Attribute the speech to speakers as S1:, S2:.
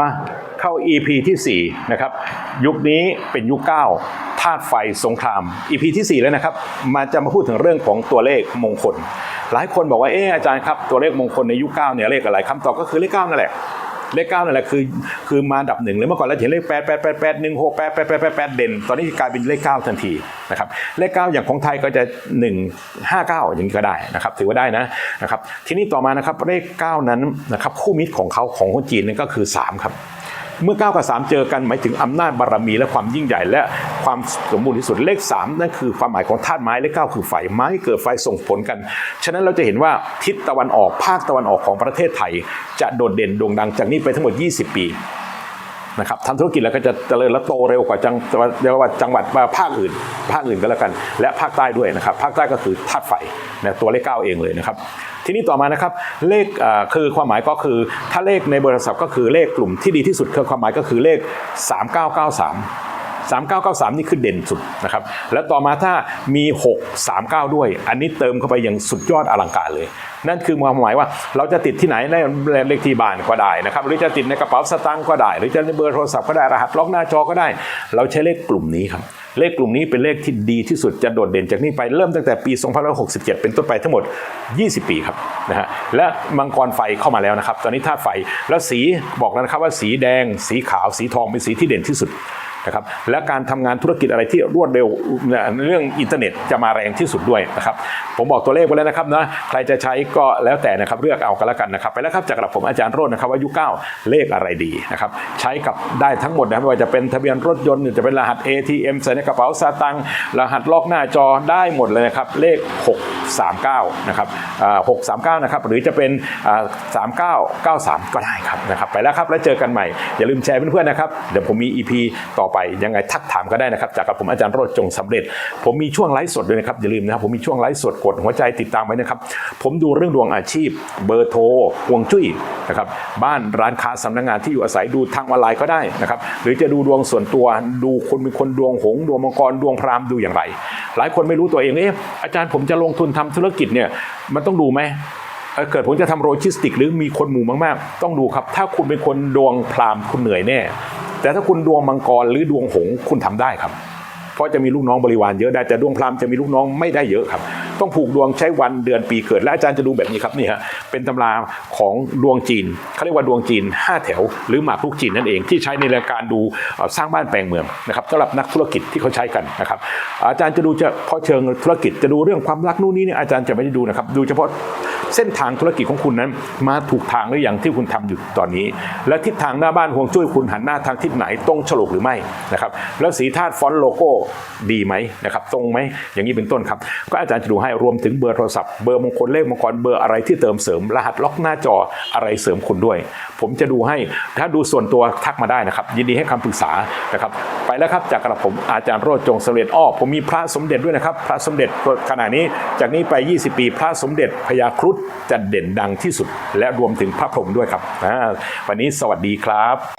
S1: มาเข้า EP ที่ 4 นะครับ ยุคนี้เป็นยุค 9 ธาตุไฟสงคราม EP ที่ 4 แล้วนะครับ มาจะมาพูดถึงเรื่องของตัวเลขมงคล หลายคนบอกว่าเอออาจารย์ครับ ตัวเลขมงคลในยุค 9 เนี่ยเลขอะไรคำตอบก็คือเลข 9 นั่นแหละ เลขเก้านั่นแหละคือคือมาดับหนึ่งเลยเมื่อก่อนเราเห็นเลขแปดแปดแปดแปดหนึ่งหกแปดแปดแปดแปดแปดเด่น ตอนนี้กลายเป็นเลขเก้าทันทีนะครับเลขเก้าอย่างของไทยก็จะหนึ่งห้าเก้าอย่างนี้ก็ได้นะครับถือว่าได้นะนะครับทีนี้ต่อมานะครับเลขเก้านั้นนะครับคู่มิตรของเขาของคนจีนนั่นก็คือสามครับ เมื่อ 9 กับ 3 เจอกันหมายถึงอำนาจบารมีและความยิ่งใหญ่และความสมบูรณ์ที่สุดเลข 3 นั่นคือความหมายของธาตุไม้เลข 9 คือไฟไม้เกิดไฟส่งผลกัน ฉะนั้นเราจะเห็นว่าทิศตะวันออกภาคตะวันออกของประเทศไทย จะโดดเด่นโด่งดังจากนี้ไปทั้งหมด 20 ปี นะครับทำธุรกิจแล้วก็จะเจริญและโตเร็วกว่าจังเรียกว่าจังหวัดภาคอื่น ภาคอื่นก็แล้วกัน และภาคใต้ด้วยนะครับ ภาคใต้ก็คือธาตุไฟนะตัวเลขเก้าเองเลยนะครับ ทีนี้ต่อมานะครับเลขคือความหมายก็คือถ้าเลขในเบอร์โทรศัพท์ก็คือเลขกลุ่มที่ดีที่สุดคือความหมายก็คือเลข 3993 3993 นี่คือเด่นสุดนะครับ แล้วต่อมาถ้ามี 639 ด้วย อันนี้เติมเข้าไปอย่างสุดยอดอลังการเลย นั่นคือความหมายว่าเราจะติดที่ไหนในเลขที่บ้านก็ได้นะครับ หรือจะติดในกระเป๋าสตางค์ก็ได้ หรือจะในเบอร์โทรศัพท์ก็ได้ รหัสล็อกหน้าจอก็ได้ เราใช้เลขกลุ่มนี้ครับ เลขกลุ่มนี้เป็นเลขที่ดีที่สุดจะโดดเด่นจากนี้ไปเริ่มตั้งแต่ปี 2567 เป็นต้นไปทั้งหมด 20 ปีครับนะฮะ และมังกรไฟเข้ามาแล้วนะครับ ตอนนี้ธาตุไฟ แล้วสีบอกแล้วนะครับว่าสีแดง สีขาว สีทองเป็นสีที่เด่นที่สุด นะครับและการทำงานธุรกิจอะไรที่รวดเร็วเนี่ยเรื่องอินเทอร์เน็ตจะมาแรงที่สุดด้วยนะครับผมบอกตัวเลขไปแล้วนะครับนะใครจะใช้ก็แล้วแต่นะครับเลือกเอากันแล้วกันนะครับไปแล้วครับจากกับผมอาจารย์โรจน์นะครับว่ายุคเก้าเลขอะไรดีนะครับใช้กับได้ทั้งหมดนะไม่ว่าจะเป็นทะเบียนรถยนต์หรือจะเป็นรหัส ATM ใส่ในกระเป๋าสตางค์รหัสล็อกหน้าจอได้หมดเลยนะครับเลข 639นะครับอ่า639นะครับหรือจะเป็นอ่า3993 ก็ได้ครับนะครับไปแล้วครับแล้วเจอกันใหม่อย่าลืมแชร์เพื่อนๆนะครับเดี๋ยวผมมี EP ต่อไปยังไงทักถามก็ได้นะครับ จากกับผมอาจารย์โรจน์จงสำเร็จ ผมมีช่วงไลฟ์สดด้วยนะครับอย่าลืมนะครับผมมีช่วงไลฟ์สดกดหัวใจติดตามไว้นะครับ ผมดูเรื่องดวงอาชีพ เบอร์โทรฮวงจุ้ยนะครับบ้านร้านค้าสำนักงานที่อยู่อาศัยดูทางออนไลน์ก็ได้นะครับหรือจะดูดวงส่วนตัวดูคนมีคนดวงหงดวงมังกรดวงพราหมณ์ดูอย่างไร หลายคนไม่รู้ตัวเองเอ๊ะอาจารย์ผมจะลงทุนทำธุรกิจเนี่ยมันต้องดูไหมเอ่อเกิดผมจะทำโลจิสติก หรือมีคนหมู่มาก ๆ ต้องดูครับ ถ้าคุณเป็นคนดวงพราหมณ์คุณเหนื่อยแน่ แต่ถ้าคุณดวงมังกรหรือดวงหงคุณทำได้ครับ เพราะจะมีลูกน้องบริวารเยอะได้แต่ดวงพราหมณ์จะมีลูกน้องไม่ได้เยอะครับ ต้องผูกดวงใช้วันเดือนปีเกิดและอาจารย์จะดูแบบนี้ครับนี่ฮะเป็นตำราของดวงจีนเขาเรียกว่าดวงจีน 5 แถว หรือหมากรุกจีนนั่นเองที่ใช้ในรายการดูสร้างบ้านแปลงเมืองนะครับสำหรับนักธุรกิจที่เขาใช้กันนะครับ อาจารย์จะดูเฉพาะเชิงธุรกิจจะดูเรื่องความรักนู่นนี่เนี่ยอาจารย์จะไม่ได้ดูนะครับ ดูเฉพาะเส้นทางธุรกิจของคุณนั้น มาถูกทางหรือยังที่คุณทำอยู่ตอนนี้ และทิศทางหน้าบ้านห่วงจุ้ยคุณหันหน้าทางทิศไหนตรงฉลกหรือไม่นะครับแล้วสีธาตุฟอนต์โลโก้ดีไหมนะครับตรงไหมอย่างนี้เป็นต้นครับ ก็อาจารย์จะดูให้รวมถึงเบอร์โทรศัพท์เบอร์มงคลเลขมงคลเบอร์อะไรที่เติมเสริมรหัสล็อกหน้าจออะไรเสริมคุณด้วย ผมจะดูให้ถ้าดูส่วนตัวทักมาได้นะครับ ยินดีให้คำปรึกษานะครับ ไปแล้วครับ จากกระผมอาจารย์โรจน์จงสำเร็จอ้อผมมีพระสมเด็จด้วยนะครับ พระสมเด็จขณะนี้จากนี้ไป 20 ปี พระสมเด็จพญาครุฑจะเด่นดังที่สุด และรวมถึงพระพรหมด้วยครับวันนี้สวัสดีครับ